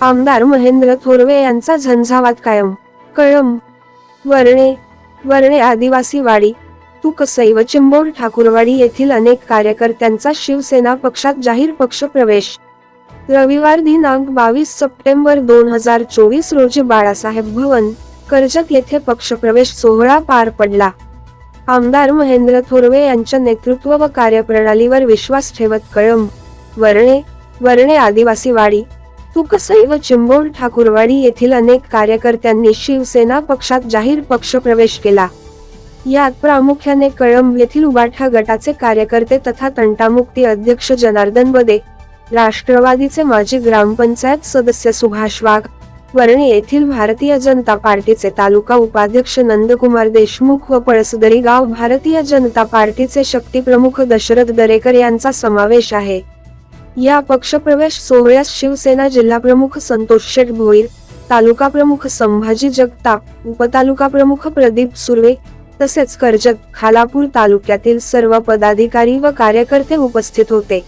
आमदार महेंद्र थोरवे यांचा झंझावात कायम. कळम वर्णे. वर्णे आदिवासी वाडी. तू कसई व चिंबोड ठाकूरवाडी येथील अनेक कार्यकर्त्यांचा शिवसेना पक्षात जाहीर पक्ष प्रवेश. रविवार दिनांक बावीस सप्टेंबर दोन हजार चोवीस रोजी बाळासाहेब भवन कर्जत येथे पक्षप्रवेश सोहळा पार पडला. आमदार महेंद्र थोरवे यांच्या नेतृत्व व कार्यप्रणालीवर विश्वास ठेवत कळम वर्णे. वर्णे आदिवासी वाडी. तुकसई व चिंबोड ठाकूरवाडी येथील अनेक कार्यकर्त्यांनी शिवसेना पक्षात जाहीर पक्ष प्रवेश केला. यात प्रामुख्याने कळंब येथील उबाठा गटाचे कार्यकर्ते तथा तंटामुक्ती अध्यक्ष जनार्दन बदे राष्ट्रवादीचे माजी ग्रामपंचायत सदस्य सुभाष वाघ वर्णे येथील भारतीय जनता पार्टीचे तालुका उपाध्यक्ष नंदकुमार देशमुख व पळसदरी गाव भारतीय जनता पार्टीचे शक्तीप्रमुख दशरथ दरेकर यांचा समावेश आहे. या पक्षप्रवेश सोहळ्यास शिवसेना जिल्हाप्रमुख संतोष शेठ भोईर तालुका प्रमुख संभाजी जगताप उपतालुका प्रमुख प्रदीप सुर्वे तसेच कर्जत खालापूर तालुक्यातील सर्व पदाधिकारी व कार्यकर्ते उपस्थित होते.